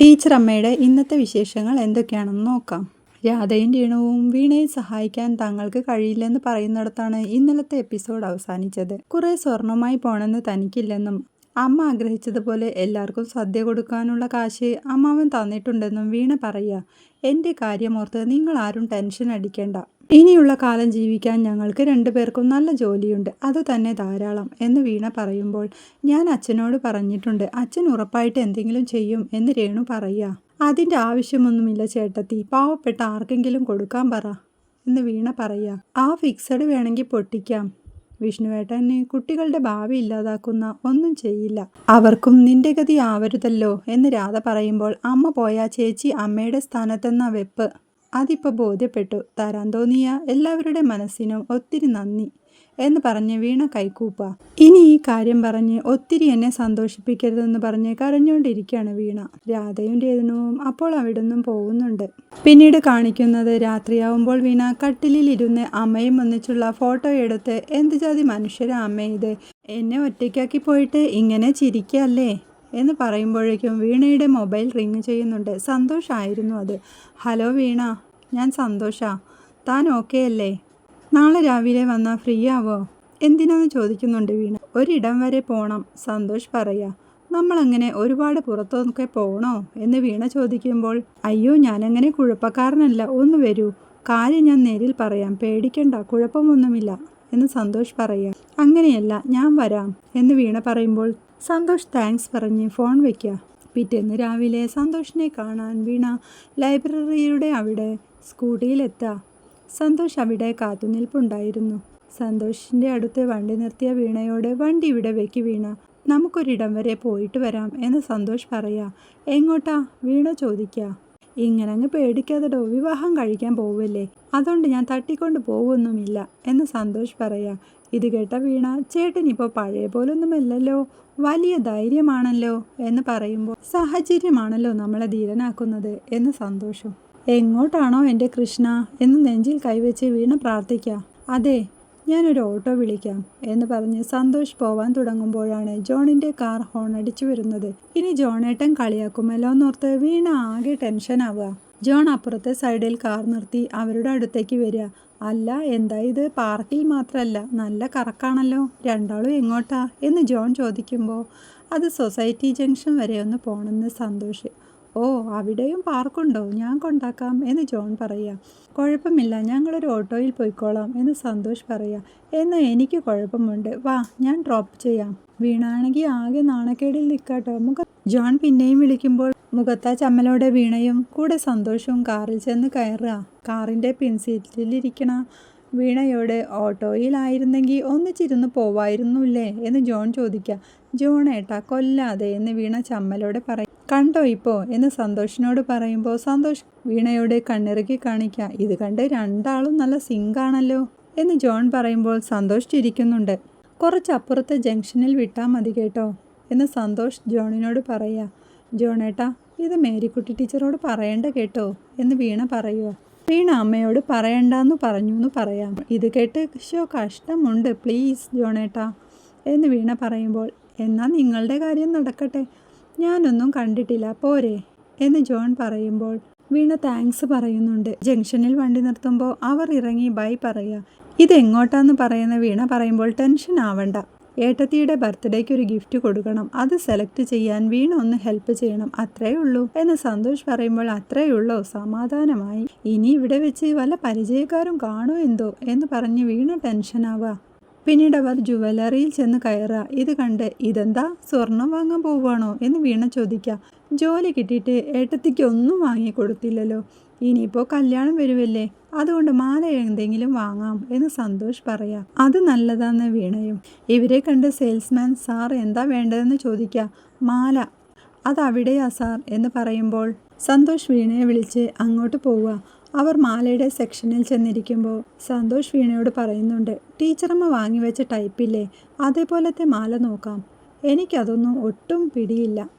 Teacher അമ്മയുടെ ഇന്നത്തെ വിശേഷങ്ങൾ എന്തൊക്കെയാണെന്ന് നോക്കാം. രാധയും രേണുവും വീണയെ സഹായിക്കാൻ തങ്ങൾക്ക് കഴിയില്ലെന്ന് പറയുന്നിടത്താണ് ഇന്നലത്തെ എപ്പിസോഡ് അവസാനിച്ചത്. കുറെ സ്വർണമായി പോണെന്ന് തനിക്കില്ലെന്നും അമ്മ ആഗ്രഹിച്ചതുപോലെ എല്ലാവർക്കും സദ്യ കൊടുക്കാനുള്ള കാശ് അമ്മാവൻ തന്നിട്ടുണ്ടെന്നും വീണ പറയുക. എന്റെ കാര്യമോർത്ത് നിങ്ങൾ ആരും ടെൻഷൻ അടിക്കേണ്ട. ഇനിയുള്ള കാലം ജീവിക്കാൻ ഞങ്ങൾക്ക് രണ്ടുപേർക്കും നല്ല ജോലിയുണ്ട്. അത് തന്നെ ധാരാളം എന്ന് വീണ പറയുമ്പോൾ ഞാൻ അച്ഛനോട് പറഞ്ഞിട്ടുണ്ട്. അച്ഛൻ ഉറപ്പായിട്ട് എന്തെങ്കിലും ചെയ്യും എന്ന് രേണു പറയുക. അതിന്റെ ആവശ്യമൊന്നുമില്ല ചേട്ടത്തി. പാവപ്പെട്ട ആർക്കെങ്കിലും കൊടുക്കാൻ പറ എന്ന് വീണ പറയുക. ആ ഫിക്സഡ് വേണമെങ്കിൽ പൊട്ടിക്കാം. വിഷ്ണുവേട്ടന് കുട്ടികളുടെ ഭാവി ഇല്ലാതാക്കുന്ന ഒന്നും ചെയ്യില്ല. അവർക്കും നിന്റെ ഗതി ആവരുതല്ലോ എന്ന് രാധ പറയുമ്പോൾ അമ്മ പോയ ചേച്ചി അമ്മയുടെ സ്ഥാനത്തെന്ന വെപ്പ്. അതിപ്പോൾ ബോധ്യപ്പെട്ടു. തരാൻ തോന്നിയ എല്ലാവരുടെ മനസ്സിനും ഒത്തിരി നന്ദി. എന്ന് പറഞ്ഞ് വീണ കൈക്കൂപ്പ. ഇനി ഈ കാര്യം പറഞ്ഞ് ഒത്തിരി എന്നെ സന്തോഷിപ്പിക്കരുതെന്ന് പറഞ്ഞ് കരഞ്ഞുകൊണ്ടിരിക്കുകയാണ് വീണ. രാധയും രേതനവും അപ്പോൾ അവിടെ നിന്നും പോകുന്നുണ്ട്. പിന്നീട് കാണിക്കുന്നത് രാത്രിയാവുമ്പോൾ വീണ കട്ടിലിൽ ഇരുന്ന് അമ്മയും ഒന്നിച്ചുള്ള ഫോട്ടോ എടുത്ത് എന്ത് ജാതി മനുഷ്യരാ അമ്മ ഇത്? എന്നെ ഒറ്റയ്ക്കാക്കി പോയിട്ട് ഇങ്ങനെ ചിരിക്കല്ലേ? എന്ന് പറയുമ്പോഴേക്കും വീണയുടെ മൊബൈൽ റിങ് ചെയ്യുന്നുണ്ട്. സന്തോഷമായിരുന്നു അത്. ഹലോ വീണ ഞാൻ സന്തോഷാ. താൻ ഓക്കെ അല്ലേ? നാളെ രാവിലെ വന്നാൽ ഫ്രീ ആവോ എന്തിനാന്ന് ചോദിക്കുന്നുണ്ട് വീണ. ഒരിടം വരെ പോണം സന്തോഷ് പറയാ. നമ്മളങ്ങനെ ഒരുപാട് പുറത്തൊക്കെ പോകണോ എന്ന് വീണ ചോദിക്കുമ്പോൾ അയ്യോ ഞാനങ്ങനെ കുഴപ്പക്കാരനല്ല. ഒന്ന് വരൂ. കാര്യം ഞാൻ നേരിൽ പറയാം. പേടിക്കണ്ട. കുഴപ്പമൊന്നുമില്ല. എന്ന് സന്തോഷ് പറയാ. അങ്ങനെയല്ല ഞാൻ വരാം. എന്ന് വീണ പറയുമ്പോൾ സന്തോഷ് താങ്ക്സ് പറഞ്ഞ് ഫോൺ വയ്ക്കുക പിറ്റേന്ന് രാവിലെ സന്തോഷിനെ കാണാൻ വീണ ലൈബ്രറിയുടെ അവിടെ സ്കൂട്ടിയിലെത്തുക സന്തോഷ് അവിടെ കാത്തുനിൽപ്പുണ്ടായിരുന്നു. സന്തോഷിന്റെ അടുത്ത് വണ്ടി നിർത്തിയ വീണയോട് വണ്ടി ഇവിടെ വെക്കി വീണ നമുക്കൊരിടം വരെ പോയിട്ട് വരാം എന്ന് സന്തോഷ് പറയാ. എങ്ങോട്ടാ? വീണ ചോദിക്കുക ഇങ്ങനെ അങ്ങ് പേടിക്കാതെടോ വിവാഹം കഴിക്കാൻ പോവല്ലേ അതുകൊണ്ട് ഞാൻ തട്ടിക്കൊണ്ട് പോവൊന്നുമില്ല എന്ന് സന്തോഷ് പറയാ. ഇത് കേട്ട വീണ ചേട്ടനിപ്പോൾ പഴയ പോലൊന്നുമല്ലല്ലോ വലിയ ധൈര്യമാണല്ലോ എന്ന് പറയുമ്പോൾ സാഹചര്യമാണല്ലോ നമ്മളെ ധീരനാക്കുന്നത് എന്ന് സന്തോഷം. എങ്ങോട്ടാണോ എന്റെ കൃഷ്ണ എന്ന് നെഞ്ചിൽ കൈവച്ച് വീണ പ്രാർത്ഥിക്കുക അതെ ഞാനൊരു ഓട്ടോ വിളിക്കാം എന്ന് പറഞ്ഞ് സന്തോഷ് പോവാൻ തുടങ്ങുമ്പോഴാണ് ജോണിന്റെ കാർ ഹോൺ അടിച്ചു വരുന്നത്. ഇനി ജോണേട്ടൻ കളിയാക്കുമല്ലോ എന്നോർത്ത് വീണ ആകെ ടെൻഷനാവുക ജോൺ അപ്പുറത്തെ സൈഡിൽ കാർ നിർത്തി അവരുടെ അടുത്തേക്ക് വരിക. അല്ല എന്താ ഇത്? പാർക്കിൽ മാത്രമല്ല നല്ല കറക്കാണല്ലോ. രണ്ടാളും എങ്ങോട്ടാ? എന്ന് ജോൺ ചോദിക്കുമ്പോൾ അത് സൊസൈറ്റി ജംഗ്ഷൻ വരെ ഒന്ന് പോകണമെന്ന് സന്തോഷ് ഓ അവിടെയും പാർക്കുണ്ടോ? ഞാൻ കൊണ്ടാക്കാം എന്ന് ജോൺ പറയാം. കുഴപ്പമില്ല ഞങ്ങളൊരു ഓട്ടോയിൽ പോയിക്കോളാം എന്ന് സന്തോഷ് പറയാം. എന്നാൽ എനിക്ക് കുഴപ്പമുണ്ട്. വാ ഞാൻ ഡ്രോപ്പ് ചെയ്യാം. വീണാണെങ്കിൽ ആകെ നാണക്കേടിൽ നിൽക്കാട്ടോ മുഖ ജോൺ പിന്നെയും വിളിക്കുമ്പോൾ മുഖത്താ ചമ്മലോടെ വീണയും കൂടെ സന്തോഷവും കാറിൽ ചെന്ന് കയറുക കാറിന്റെ പിൻസീറ്റിലിരിക്കണ വീണയോട് ഓട്ടോയിലായിരുന്നെങ്കിൽ ഒന്നിച്ചിരുന്ന് പോവായിരുന്നുല്ലേ? എന്ന് ജോൺ ചോദിക്കുക ജോൺ ഏട്ടാ കൊല്ലാതെ എന്ന് വീണ ചമ്മലോടെ പറയും. കണ്ടോ ഇപ്പോൾ എന്ന് സന്തോഷിനോട് പറയുമ്പോൾ സന്തോഷ് വീണയോട് കണ്ണിറുക്കി കാണിക്കുക ഇത് കണ്ട് രണ്ടാളും നല്ല സിങ്കാണല്ലോ? എന്ന് ജോൺ പറയുമ്പോൾ സന്തോഷ് ചിരിക്കുന്നുണ്ട്. കുറച്ചപ്പുറത്തെ ജംഗ്ഷനിൽ വിട്ടാൽ മതി കേട്ടോ എന്ന് സന്തോഷ് ജോണിനോട് പറയുക ജോണേട്ടാ ഇത് മേരിക്കുട്ടി ടീച്ചറോട് പറയണ്ട കേട്ടോ എന്ന് വീണ പറയുക വീണ അമ്മയോട് പറയണ്ടെന്ന് പറഞ്ഞു എന്ന് പറയാം. ഇത് കേട്ട് ഷോ കഷ്ടമുണ്ട്. പ്ലീസ് ജോണേട്ടാ എന്ന് വീണ പറയുമ്പോൾ എന്നാൽ നിങ്ങളുടെ കാര്യം നടക്കട്ടെ. ഞാനൊന്നും കണ്ടിട്ടില്ല. പോരെ എന്ന് ജോൺ പറയുമ്പോൾ വീണ താങ്ക്സ് പറയുന്നുണ്ട്. ജംഗ്ഷനിൽ വണ്ടി നിർത്തുമ്പോൾ അവർ ഇറങ്ങി ബൈ പറയുക ഇതെങ്ങോട്ടാന്ന്? പറയുന്ന വീണ പറയുമ്പോൾ ടെൻഷൻ ആവണ്ട. ഏട്ടത്തിയുടെ ബർത്ത്ഡേക്ക് ഒരു ഗിഫ്റ്റ് കൊടുക്കണം. അത് സെലക്ട് ചെയ്യാൻ വീണ ഒന്ന് ഹെൽപ്പ് ചെയ്യണം. അത്രേ ഉള്ളൂ. എന്ന് സന്തോഷ് പറയുമ്പോൾ അത്രേ ഉള്ളൂ. സമാധാനമായി. ഇനി ഇവിടെ വെച്ച് വല്ല പരിചയക്കാരും കാണോ എന്തോ? എന്ന് പറഞ്ഞ് വീണ ടെൻഷനാവുക പിന്നീട് അവർ ജുവലറിയിൽ ചെന്ന് കയറുക. ഇത് കണ്ട് ഇതെന്താ? സ്വർണം വാങ്ങാൻ പോവുകയാണോ? എന്ന് വീണ ചോദിക്കുക. ജോലി കിട്ടിയിട്ട് ഏട്ടത്തിക്ക് ഒന്നും വാങ്ങി കൊടുത്തില്ലല്ലോ ഇനിയിപ്പോൾ കല്യാണം വരുമല്ലേ അതുകൊണ്ട് മാല എന്തെങ്കിലും വാങ്ങാം എന്ന് സന്തോഷ് പറയാ. അത് നല്ലതാന്ന് വീണയും. ഇവരെ കണ്ട് സെയിൽസ്മാൻ സാർ എന്താ വേണ്ടതെന്ന് ചോദിക്കുക മാല. അതവിടെയാ സാർ എന്ന് പറയുമ്പോൾ സന്തോഷ് വീണയെ വിളിച്ച് അങ്ങോട്ട് പോവുക. അവർ മാലയുടെ സെക്ഷനിൽ ചെന്നിരിക്കുമ്പോൾ സന്തോഷ് വീണയോട് പറയുന്നുണ്ട് ടീച്ചറമ്മ വാങ്ങിവെച്ച ടൈപ്പില്ലേ അതേപോലത്തെ മാല നോക്കാം. എനിക്കതൊന്നും ഒട്ടും പിടിയില്ല.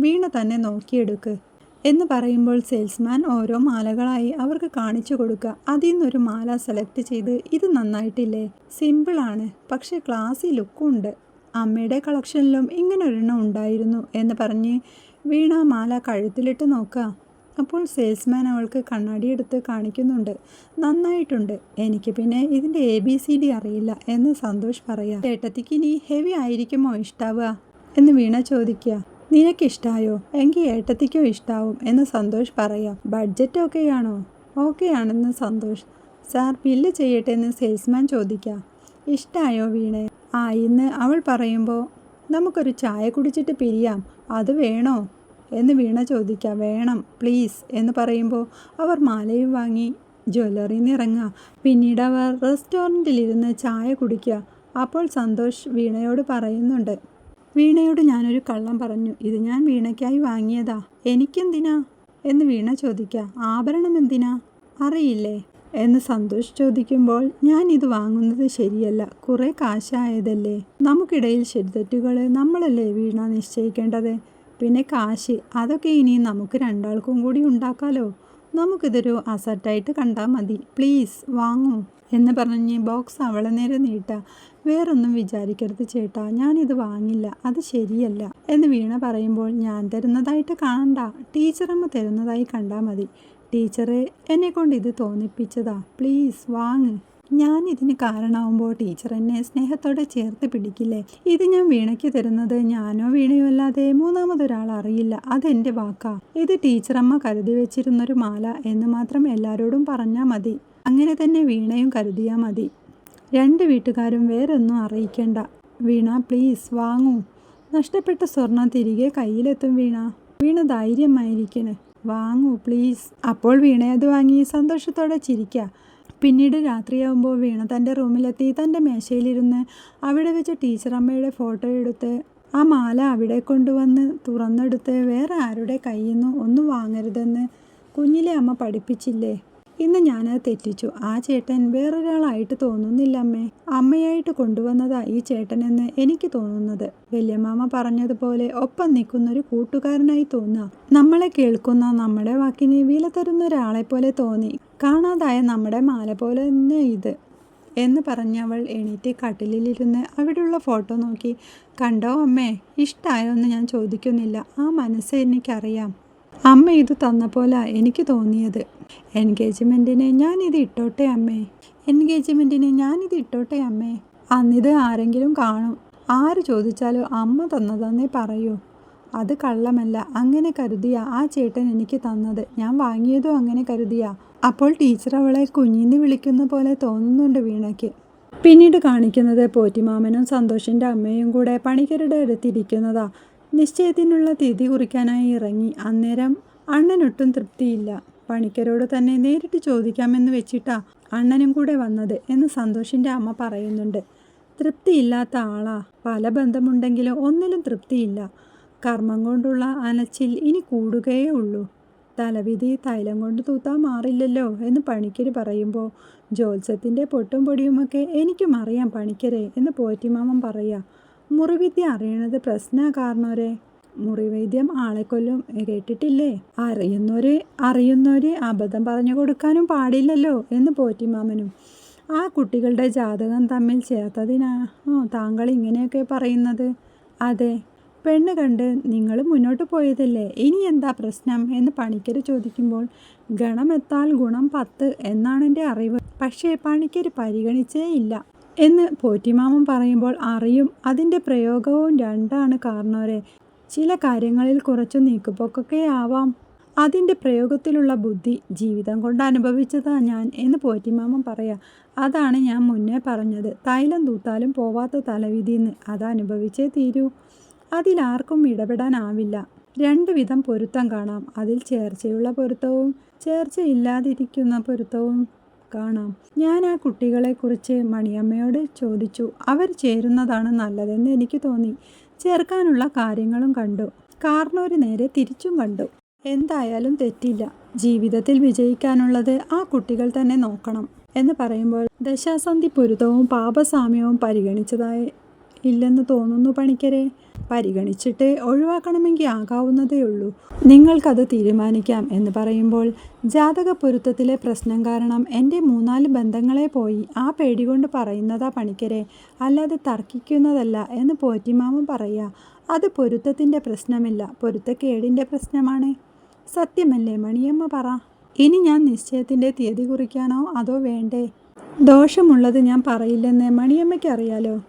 വീണ തന്നെ നോക്കിയെടുക്ക്. എന്ന് പറയുമ്പോൾ സെയിൽസ്മാൻ ഓരോ മാലകളായി അവർക്ക് കാണിച്ചു കൊടുക്കുക. അതിൽ നിന്നൊരു മാല സെലക്ട് ചെയ്ത് ഇത് നന്നായിട്ടില്ലേ? സിമ്പിളാണ് പക്ഷേ ലുക്കും ഉണ്ട് അമ്മയുടെ കളക്ഷനിലും ഇങ്ങനെ ഒരെണ്ണം ഉണ്ടായിരുന്നു എന്ന് പറഞ്ഞ് വീണ മാല കഴുത്തിലിട്ട് നോക്കുക. അപ്പോൾ സെയിൽസ്മാൻ അവൾക്ക് കണ്ണാടി എടുത്ത് കാണിക്കുന്നുണ്ട്. നന്നായിട്ടുണ്ട്. എനിക്ക് പിന്നെ ഇതിന്റെ എ ബി സി ഡി അറിയില്ല എന്ന് സന്തോഷ് പറയാം. ചേട്ടത്തിക്ക് ഇനി ഹെവി ആയിരിക്കുമോ ഇഷ്ടാവുക? എന്ന് വീണ ചോദിക്കുക. നിനക്കിഷ്ടായോ? എങ്കിൽ ഏട്ടത്തിക്കോ ഇഷ്ടാവും എന്ന് സന്തോഷ് പറയാം. ബഡ്ജറ്റ് ഒക്കെയാണോ ഓക്കെ ആണെന്ന് സന്തോഷ്. സാർ ബില്ല് ചെയ്യട്ടെ എന്ന് സെയിൽസ്മാൻ ചോദിക്കാം. ഇഷ്ടായോ വീണേ? ആ ഇന്ന് അവൾ പറയുമ്പോൾ നമുക്കൊരു ചായ കുടിച്ചിട്ട് പിരിയാം. അത് വേണോ? എന്ന് വീണ ചോദിക്കാം. വേണം പ്ലീസ് എന്ന് പറയുമ്പോൾ അവർ മാലയും വാങ്ങി ജ്വല്ലറിയിൽ നിന്ന് ഇറങ്ങുക പിന്നീട് അവർ റെസ്റ്റോറന്റിലിരുന്ന് ചായ കുടിക്കുക. അപ്പോൾ സന്തോഷ് വീണയോട് പറയുന്നുണ്ട്. വീണയോട് ഞാനൊരു കള്ളം പറഞ്ഞു. ഇത് ഞാൻ വീണയ്ക്കായി വാങ്ങിയതാ. എനിക്കെന്തിനാ? എന്ന് വീണ ചോദിക്കുക ആഭരണം എന്തിനാ? അറിയില്ലേ. എന്ന് സന്തോഷ് ചോദിക്കുമ്പോൾ ഞാൻ ഇത് വാങ്ങുന്നത് ശരിയല്ല. കുറേ കാശായതല്ലേ. നമുക്കിടയിൽ ശരിതെറ്റുകൾ നമ്മളല്ലേ വീണ നിശ്ചയിക്കേണ്ടത്? പിന്നെ കാശ്. അതൊക്കെ ഇനി നമുക്ക് രണ്ടാൾക്കും കൂടി ഉണ്ടാക്കാലോ? നമുക്കിതൊരു അസറ്റായിട്ട് കണ്ടാൽ മതി. പ്ലീസ് വാങ്ങൂ. എന്ന് പറഞ്ഞ് ബോക്സ് അവളെ നേരെ നീട്ട. വേറൊന്നും വിചാരിക്കരുത് ചേട്ടാ ഞാനിത് വാങ്ങില്ല അത് ശരിയല്ല എന്ന് വീണ പറയുമ്പോൾ ഞാൻ തരുന്നതായിട്ട് കാണണ്ട. ടീച്ചറമ്മ തരുന്നതായി കണ്ടാൽ മതി. ടീച്ചറെ എന്നെ കൊണ്ട് ഇത് തോന്നിപ്പിച്ചതാ. പ്ലീസ് വാങ്ങ്. ഞാൻ ഇതിന് കാരണമാകുമ്പോൾ ടീച്ചർ എന്നെ സ്നേഹത്തോടെ ചേർത്ത് പിടിക്കില്ലേ? ഇത് ഞാൻ വീണയ്ക്ക് തരുന്നത് ഞാനോ വീണയോ അല്ലാതെ മൂന്നാമതൊരാൾ അറിയില്ല അതെന്റെ വാക്കാ. ഇത് ടീച്ചറമ്മ കരുതി വെച്ചിരുന്നൊരു മാല എന്ന് മാത്രം എല്ലാവരോടും പറഞ്ഞാൽ മതി. അങ്ങനെ തന്നെ വീണയും കരുതിയാൽ മതി. രണ്ട് വീട്ടുകാരും വേറൊന്നും അറിയിക്കേണ്ട. വീണ പ്ലീസ് വാങ്ങൂ. നഷ്ടപ്പെട്ട സ്വർണം തിരികെ കയ്യിലെത്തും വീണ. വീണ ധൈര്യമായിരിക്കണേ. വാങ്ങൂ പ്ലീസ്. അപ്പോൾ വീണ അത് വാങ്ങി സന്തോഷത്തോടെ ചിരിക്കുക പിന്നീട് രാത്രിയാകുമ്പോൾ വീണ തന്റെ റൂമിലെത്തി തന്റെ മേശയിലിരുന്ന് അവിടെ വെച്ച് ടീച്ചറമ്മയുടെ ഫോട്ടോ എടുത്ത് ആ മാല അവിടെ കൊണ്ടുവന്ന് തുറന്നെടുത്ത് വേറെ ആരുടെ കയ്യിൽ നിന്നും ഒന്നും വാങ്ങരുതെന്ന് കുഞ്ഞിലെ അമ്മ പഠിപ്പിച്ചില്ലേ? ഇന്ന് ഞാനത് തെറ്റിച്ചു. ആ ചേട്ടൻ വേറൊരാളായിട്ട് തോന്നുന്നില്ല അമ്മേ അമ്മയായിട്ട് കൊണ്ടുവന്നതാ ഈ ചേട്ടനെന്ന് എനിക്ക് തോന്നുന്നത്. വല്യമ്മാമ പറഞ്ഞതുപോലെ ഒപ്പം നിൽക്കുന്നൊരു കൂട്ടുകാരനായി തോന്നുക നമ്മളെ കേൾക്കുന്ന നമ്മുടെ വാക്കിനെ വില തരുന്ന ഒരാളെ പോലെ തോന്നി. കാണാതായ നമ്മുടെ മാല പോലെ തന്നെ ഇത്. എന്ന് പറഞ്ഞവൾ എണീറ്റ് കട്ടിലിലിരുന്ന് അവിടെയുള്ള ഫോട്ടോ നോക്കി. കണ്ടോ അമ്മേ ഇഷ്ടമായോ എന്ന് ഞാൻ ചോദിക്കുന്നില്ല. ആ മനസ്സ് എനിക്കറിയാം. അമ്മ ഇത് തന്ന പോലെ എനിക്ക് തോന്നിയത്. എൻഗേജ്മെന്റിന് ഞാനിത് ഇട്ടോട്ടെ അമ്മേ. എൻഗേജ്മെന്റിന് ഞാനിത് ഇട്ടോട്ടെ അമ്മേ. അന്നിത് ആരെങ്കിലും കാണും. ആര് ചോദിച്ചാലോ അമ്മ തന്നതെന്നേ പറയൂ. അത് കള്ളമല്ല. അങ്ങനെ കരുതിയ ആ ചേട്ടൻ എനിക്ക് തന്നത്. ഞാൻ വാങ്ങിയതും അങ്ങനെ കരുതിയ. അപ്പോൾ ടീച്ചർ അവളെ കുഞ്ഞിന്ന് വിളിക്കുന്ന പോലെ തോന്നുന്നുണ്ട് വീണയ്ക്ക്. പിന്നീട് കാണിക്കുന്നത് പോറ്റിമാമനും സന്തോഷിന്റെ അമ്മയും കൂടെ പണിക്കരുടെ അടുത്തിരിക്കുന്നതാ നിശ്ചയത്തിനുള്ള തീയതി കുറിക്കാനായി ഇറങ്ങി. അന്നേരം അണ്ണനൊട്ടും തൃപ്തിയില്ല. പണിക്കരോട് തന്നെ നേരിട്ട് ചോദിക്കാമെന്ന് വെച്ചിട്ടാ അണ്ണനും കൂടെ വന്നത് എന്ന് സന്തോഷിന്റെ അമ്മ പറയുന്നുണ്ട്. തൃപ്തിയില്ലാത്ത ആളാ. പല ബന്ധമുണ്ടെങ്കിലും ഒന്നിലും തൃപ്തിയില്ല. കർമ്മം കൊണ്ടുള്ള അനച്ചിൽ ഇനി കൂടുകയേ ഉള്ളൂ. തലവിധി തൈലം കൊണ്ട് തൂത്താൻ മാറില്ലല്ലോ എന്ന് പണിക്കര് പറയുമ്പോൾ ജോത്സ്യത്തിന്റെ പൊട്ടും പൊടിയുമൊക്കെ എനിക്കും അറിയാം പണിക്കരെ എന്ന് പോറ്റിമാമൻ പറയാ. മുറിവിദ്യ അറിയണത് പ്രശ്ന കാരണവരെ. മുറിവൈദ്യം ആളെ കൊല്ലും കേട്ടിട്ടില്ലേ? അറിയുന്നവര് അറിയുന്നവര് അബദ്ധം പറഞ്ഞു കൊടുക്കാനും പാടില്ലല്ലോ എന്ന് പോറ്റിമാമനും ആ കുട്ടികളുടെ ജാതകം തമ്മിൽ ചേർത്തതിനാ? താങ്കൾ ഇങ്ങനെയൊക്കെ പറയുന്നത്. അതെ പെണ്ണ് കണ്ട് നിങ്ങൾ മുന്നോട്ട് പോയതല്ലേ? ഇനി എന്താ പ്രശ്നം എന്ന് പണിക്കർ ചോദിക്കുമ്പോൾ ഗണമെത്താൽ ഗുണം പത്ത് എന്നാണ് എന്റെ അറിവ്. പക്ഷേ പണിക്കർ പരിഗണിച്ചേ ഇല്ല. എന്ന് പോറ്റിമാമൻ പറയുമ്പോൾ അറിയും. അതിന്റെ പ്രയോഗവും രണ്ടാണ് കാരണവരെ. ചില കാര്യങ്ങളിൽ കുറച്ചു നീക്കുപോക്കൊക്കെ ആവാം. അതിന്റെ പ്രയോഗത്തിലുള്ള ബുദ്ധി ജീവിതം കൊണ്ട് അനുഭവിച്ചതാ ഞാൻ എന്ന് പോറ്റിമാമൻ പറയാം. അതാണ് ഞാൻ മുന്നേ പറഞ്ഞത്. തൈലം തൂത്താലും പോവാത്ത തലവിധിന്ന് അത് അനുഭവിച്ചേ തീരൂ. അതിലാർക്കും ഇടപെടാനാവില്ല. രണ്ട് വിധം പൊരുത്തം കാണാം. അതിൽ ചേർച്ചയുള്ള പൊരുത്തവും ചേർച്ചയില്ലാതിരിക്കുന്ന പൊരുത്തവും. കാണാം. ഞാൻ ആ കുട്ടികളെക്കുറിച്ച് മണിയമ്മയോട് ചോദിച്ചു. അവർ ചേരുന്നതാണ് നല്ലതെന്ന് എനിക്ക് തോന്നി. ചേർക്കാനുള്ള കാര്യങ്ങളും കണ്ടു. കാർണൂര് നേരെ തിരിച്ചും കണ്ടു. എന്തായാലും തെറ്റില്ല. ജീവിതത്തിൽ വിജയിക്കാനുള്ളത് ആ കുട്ടികൾ തന്നെ നോക്കണം എന്ന് പറയുമ്പോൾ ദശാസന്ധി പൊരുത്തവും പാപസാമ്യവും പരിഗണിച്ചതായി ഇല്ലെന്ന് തോന്നുന്നു പണിക്കരെ. പരിഗണിച്ചിട്ട് ഒഴിവാക്കണമെങ്കിൽ ആകാവുന്നതേ ഉള്ളൂ. നിങ്ങൾക്കത് തീരുമാനിക്കാം എന്ന് പറയുമ്പോൾ ജാതക പൊരുത്തത്തിലെ പ്രശ്നം കാരണം എന്റെ മൂന്നാൽ ബന്ധങ്ങളെ പോയി ആ പേടി കൊണ്ട് പറയുന്നതാ പണിക്കരെ. അല്ലാതെ തർക്കിക്കുന്നതല്ല എന്ന് പോറ്റിമാമൻ പറയുക അത് പൊരുത്തത്തിന്റെ പ്രശ്നമില്ല. പൊരുത്തക്കേടിന്റെ പ്രശ്നമാണ്. സത്യമല്ലേ മണിയമ്മ പറ. ഇനി ഞാൻ നിശ്ചയത്തിന്റെ തീയതി കുറിക്കാനോ അതോ വേണ്ടേ? ദോഷമുള്ളത് ഞാൻ പറയില്ലെന്ന് മണിയമ്മയ്ക്ക് അറിയാലോ.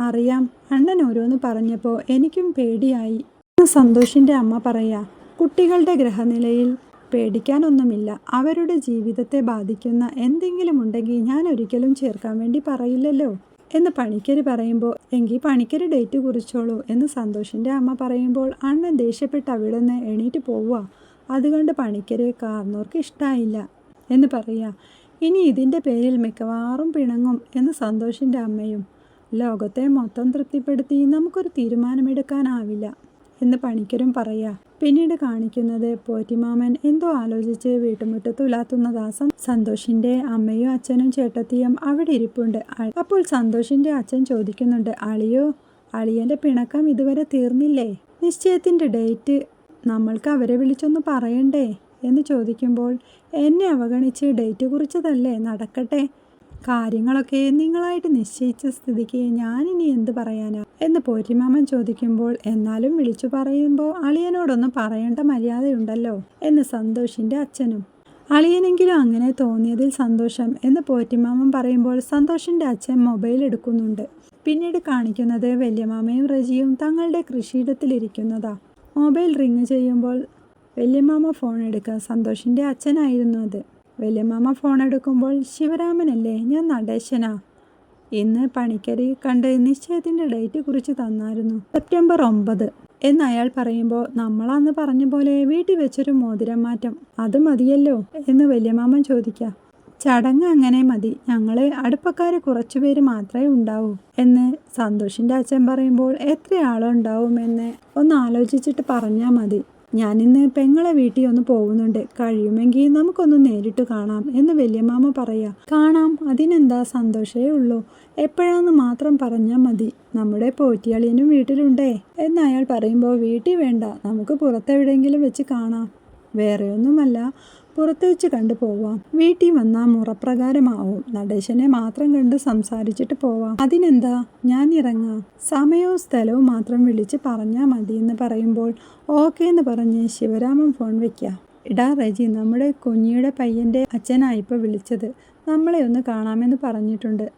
അറിയാം. അണ്ണൻ ഓരോന്ന് പറഞ്ഞപ്പോൾ എനിക്കും പേടിയായി. സന്തോഷിന്റെ അമ്മ പറയാ കുട്ടികളുടെ ഗ്രഹനിലയിൽ പേടിക്കാനൊന്നുമില്ല. അവരുടെ ജീവിതത്തെ ബാധിക്കുന്ന എന്തെങ്കിലും ഉണ്ടെങ്കിൽ ഞാൻ ഒരിക്കലും ചേർക്കാൻ വേണ്ടി പറയില്ലല്ലോ എന്ന് പണിക്കര് പറയുമ്പോൾ എങ്കിൽ പണിക്കര് ഡേറ്റ് കുറിച്ചോളൂ എന്ന് സന്തോഷിന്റെ അമ്മ പറയുമ്പോൾ അണ്ണൻ ദേഷ്യപ്പെട്ട് അവിടെ നിന്ന് എണീറ്റ് പോവുക അതുകൊണ്ട് പണിക്കര് കാർന്നോർക്ക് ഇഷ്ടമായില്ല എന്ന് പറയുക ഇനി ഇതിന്റെ പേരിൽ മിക്കവാറും പിണങ്ങും എന്ന് സന്തോഷിന്റെ അമ്മയും. ലോകത്തെ മൊത്തം തൃപ്തിപ്പെടുത്തി നമുക്കൊരു തീരുമാനമെടുക്കാനാവില്ല എന്ന് പണിക്കരും പറയാ. പിന്നീട് കാണിക്കുന്നത് പോറ്റിമാമൻ എന്തോ ആലോചിച്ച് വീട്ടുമുറ്റത്ത് ഉലാത്തുന്നതാ ദാസം സന്തോഷിന്റെ അമ്മയും അച്ഛനും ചേട്ടത്തിയും അവിടെ ഇരിപ്പുണ്ട്. അപ്പോൾ സന്തോഷിന്റെ അച്ഛൻ ചോദിക്കുന്നുണ്ട് അളിയോ അളിയന്റെ പിണക്കം ഇതുവരെ തീർന്നില്ലേ? നിശ്ചയത്തിന്റെ ഡേറ്റ് നമ്മൾക്ക് അവരെ വിളിച്ചൊന്ന് പറയണ്ടേ? എന്ന് ചോദിക്കുമ്പോൾ എന്നെ അവഗണിച്ച് ഡേറ്റ് കുറിച്ചതല്ലേ? നടക്കട്ടെ. കാര്യങ്ങളൊക്കെ നിങ്ങളായിട്ട് നിശ്ചയിച്ച സ്ഥിതിക്ക് ഞാനിനി എന്ത് പറയാനാ? എന്ന് പോറ്റിമാമൻ ചോദിക്കുമ്പോൾ എന്നാലും വിളിച്ചു പറയുമ്പോൾ അളിയനോടൊന്നും പറയേണ്ട മര്യാദയുണ്ടല്ലോ? എന്ന് സന്തോഷിന്റെ അച്ഛനും. അളിയനെങ്കിലും അങ്ങനെ തോന്നിയതിൽ സന്തോഷം എന്ന് പോറ്റിമാമൻ പറയുമ്പോൾ സന്തോഷിന്റെ അച്ഛൻ മൊബൈൽ എടുക്കുന്നുണ്ട്. പിന്നീട് കാണിക്കുന്നത് വല്യമാമയും റജിയും തങ്ങളുടെ കൃഷിയിടത്തിലിരിക്കുന്നതാ. മൊബൈൽ റിങ് ചെയ്യുമ്പോൾ വല്യമാമ ഫോൺ എടുക്കുക സന്തോഷിന്റെ അച്ഛനായിരുന്നു അത്. വല്യമാമ ഫോൺ എടുക്കുമ്പോൾ ശിവരാമനല്ലേ ഞാൻ നടേശനാ. ഇന്ന് പണിക്കരി കണ്ട് നിശ്ചയത്തിന്റെ ഡേറ്റ് കുറിച്ച് തന്നായിരുന്നു. സെപ്റ്റംബർ ഒമ്പത്. എന്ന് അയാൾ പറയുമ്പോൾ നമ്മളന്ന് പറഞ്ഞ പോലെ വീട്ടിൽ വെച്ചൊരു മോതിരം മാറ്റം അത് മതിയല്ലോ? എന്ന് വലിയമാമൻ ചോദിക്കുക ചടങ്ങ് അങ്ങനെ മതി. ഞങ്ങൾ അടുപ്പക്കാർ കുറച്ചുപേര് മാത്രമേ ഉണ്ടാവൂ. എന്ന് സന്തോഷിന്റെ അച്ഛൻ പറയുമ്പോൾ എത്ര ആളുണ്ടാവുമെന്ന് ഒന്ന് ആലോചിച്ചിട്ട് പറഞ്ഞാൽ മതി. ഞാനിന്ന് പെങ്ങളെ വീട്ടിൽ ഒന്ന് പോകുന്നുണ്ട്. കഴിയുമെങ്കിൽ നമുക്കൊന്ന് നേരിട്ട് കാണാം എന്ന് വല്യമാമ പറയാ. കാണാം. അതിനെന്താ സന്തോഷമേ ഉള്ളൂ. എപ്പോഴാന്ന് മാത്രം പറഞ്ഞാൽ മതി. നമ്മുടെ പോറ്റിയാളിയനും വീട്ടിലുണ്ടേ. എന്ന് അയാൾ പറയുമ്പോൾ വീട്ടിൽ വേണ്ട. നമുക്ക് പുറത്തെവിടെയെങ്കിലും വെച്ച് കാണാം. വേറെയൊന്നുമല്ല പുറത്ത് വെച്ച് കണ്ടു പോവാം. വീട്ടിൽ വന്നാൽ മുറപ്രകാരമാവും. നടേശനെ മാത്രം കണ്ട് സംസാരിച്ചിട്ട് പോവാം. അതിനെന്താ? ഞാൻ ഇറങ്ങാം. സമയവും സ്ഥലവും മാത്രം വിളിച്ച് പറഞ്ഞാൽ മതി എന്ന് പറയുമ്പോൾ ഓക്കെ എന്ന് പറഞ്ഞ് ശിവരാമൻ ഫോൺ വെക്കാം ഇടാ റജി നമ്മുടെ കുഞ്ഞിയുടെ പയ്യന്റെ അച്ഛനായി ഇപ്പോൾ വിളിച്ചത്. നമ്മളെ ഒന്ന് കാണാമെന്ന് പറഞ്ഞിട്ടുണ്ട്.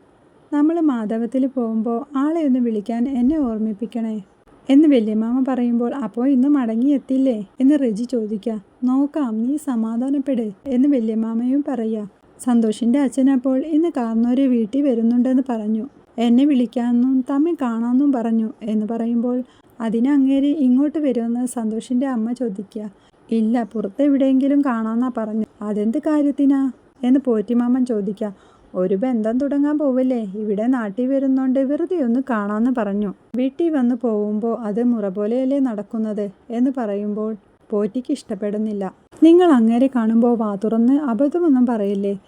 നമ്മൾ മാധവത്തിൽ പോകുമ്പോൾ ആളെ ഒന്ന് വിളിക്കാൻ എന്നെ ഓർമ്മിപ്പിക്കണേ. എന്ന് വല്യമാമ പറയുമ്പോൾ അപ്പോൾ ഇന്ന് മടങ്ങിയെത്തില്ലേ? എന്ന് റെജി ചോദിക്കുക. നോക്കാം നീ സമാധാനപ്പെട് എന്ന് വല്യമാമയും പറയാ സന്തോഷിന്റെ അച്ഛനപ്പോൾ ഇന്ന് കാർന്നൂര് വീട്ടിൽ വരുന്നുണ്ടെന്ന് പറഞ്ഞു. എന്നെ വിളിക്കാമെന്നും തമ്മിൽ കാണാമെന്നും പറഞ്ഞു എന്ന് പറയുമ്പോൾ അതിനങ്ങേരി ഇങ്ങോട്ട് വരുമെന്ന് സന്തോഷിന്റെ അമ്മ ചോദിക്കുക. ഇല്ല പുറത്തെവിടെയെങ്കിലും കാണാമെന്നാ പറഞ്ഞു. അതെന്ത് കാര്യത്തിനാ? എന്ന് പോറ്റിമാമൻ ചോദിക്കുക. ഒരു ബന്ധം തുടങ്ങാൻ പോവില്ലേ? ഇവിടെ നാട്ടിൽ വരുന്നോണ്ട് വെറുതെ ഒന്ന് കാണാമെന്ന് പറഞ്ഞു. വീട്ടിൽ വന്ന് പോകുമ്പോൾ അത് മുറ പോലെയല്ലേ നടക്കുന്നത് എന്ന് പറയുമ്പോൾ പോറ്റിക്ക് ഇഷ്ടപ്പെടുന്നില്ല. നിങ്ങൾ അങ്ങേരെ കാണുമ്പോൾ വാ തുറന്ന് അബദ്ധമൊന്നും പറയില്ലേ?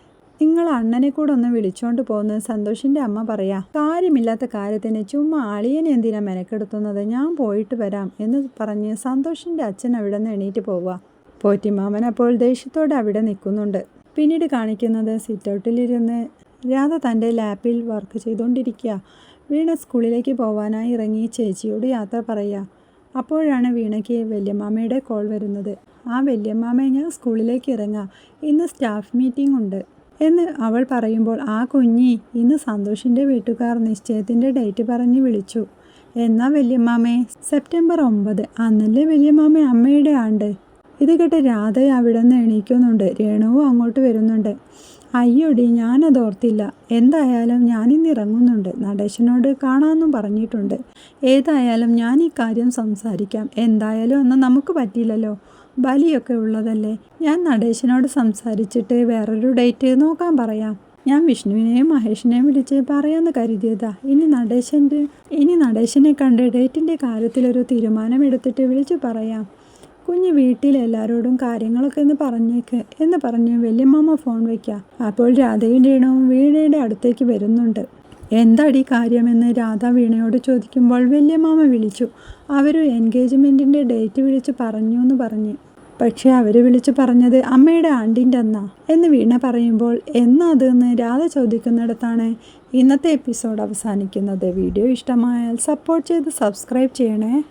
നിങ്ങൾ അണ്ണനെ കൂടെ ഒന്ന് വിളിച്ചോണ്ട് പോകുന്ന സന്തോഷിന്റെ അമ്മ പറയാ. കാര്യമില്ലാത്ത കാര്യത്തിന് ചുമ്മാ ആളിയനെ എന്തിനാ മെനക്കെടുത്തുന്നത്? ഞാൻ പോയിട്ട് വരാം എന്ന് പറഞ്ഞ് സന്തോഷിന്റെ അച്ഛൻ അവിടെ നിന്ന് എണീറ്റ് പോവുക. പോറ്റിമാമൻ അപ്പോൾ ദേഷ്യത്തോടെ അവിടെ നിൽക്കുന്നുണ്ട്. പിന്നീട് കാണിക്കുന്നത് സിറ്റൗട്ടിലിരുന്ന് രാധ തന്റെ ലാപ്പിൽ വർക്ക് ചെയ്തുകൊണ്ടിരിക്കുക. വീണ സ്കൂളിലേക്ക് പോവാനായി ഇറങ്ങി ചേച്ചിയോട് യാത്ര പറയുക. അപ്പോഴാണ് വീണയ്ക്ക് വല്യമ്മാമയുടെ കോൾ വരുന്നത്. ആ വല്യമ്മാമയെ ഞാൻ സ്കൂളിലേക്ക് ഇറങ്ങാം. ഇന്ന് സ്റ്റാഫ് മീറ്റിംഗ് ഉണ്ട്. എന്ന് അവൾ പറയുമ്പോൾ ആ കുഞ്ഞി ഇന്ന് സന്തോഷിന്റെ വീട്ടുകാർ നിശ്ചയത്തിന്റെ ഡേറ്റ് പറഞ്ഞ് വിളിച്ചു. എന്നാ വല്യമ്മാമേ സെപ്റ്റംബർ ഒമ്പത്. അന്നല്ലേ വല്യമ്മാമ അമ്മയുടെ ആണ്ട്. ഇത് കേട്ട് രാധ അവിടെ നിന്ന് എണീക്കുന്നുണ്ട്. രേണുവും അങ്ങോട്ട് വരുന്നുണ്ട്. അയ്യോടി ഞാനത് ഓർത്തില്ല. എന്തായാലും ഞാനിന്ന് ഇറങ്ങുന്നുണ്ട്. നടേശനോട് കാണാമെന്നും പറഞ്ഞിട്ടുണ്ട്. ഏതായാലും ഞാൻ ഈ കാര്യം സംസാരിക്കാം. എന്തായാലും ഒന്നും നമുക്ക് പറ്റിയില്ലല്ലോ. ബലിയൊക്കെ ഉള്ളതല്ലേ? ഞാൻ നടേശനോട് സംസാരിച്ചിട്ട് വേറൊരു ഡേറ്റ് നോക്കാൻ പറയാം. ഞാൻ വിഷ്ണുവിനെയും മഹേഷിനെയും വിളിച്ച് പറയാമെന്ന് കരുതിയതാ. ഇനി നടേശന്റെ ഇനി നടേശനെ കണ്ട് ഡേറ്റിന്റെ കാര്യത്തിലൊരു തീരുമാനമെടുത്തിട്ട് വിളിച്ചു പറയാം. കുഞ്ഞ് വീട്ടിൽ എല്ലാവരോടും കാര്യങ്ങളൊക്കെ ഒന്ന് പറഞ്ഞേക്ക്. എന്ന് പറഞ്ഞ് വല്യമ്മമ്മ ഫോൺ വയ്ക്കുക അപ്പോൾ രാധയും രേണുവും വീണയുടെ അടുത്തേക്ക് വരുന്നുണ്ട്. എന്താടി കാര്യമെന്ന് രാധ വീണയോട് ചോദിക്കുമ്പോൾ വല്യമ്മമ്മ വിളിച്ചു. അവർ എൻഗേജ്മെന്റിന്റെ ഡേറ്റ് വിളിച്ച് പറഞ്ഞു എന്ന് പറഞ്ഞ്. പക്ഷേ അവർ വിളിച്ചു പറഞ്ഞത് അമ്മയുടെ ആണ്ടിന്റെ അന്നാ എന്ന് വീണ പറയുമ്പോൾ എന്നാ അതെന്ന് രാധ ചോദിക്കുന്നിടത്താണ് ഇന്നത്തെ എപ്പിസോഡ് അവസാനിക്കുന്നത്. വീഡിയോ ഇഷ്ടമായാൽ സപ്പോർട്ട് ചെയ്ത് സബ്സ്ക്രൈബ് ചെയ്യണേ.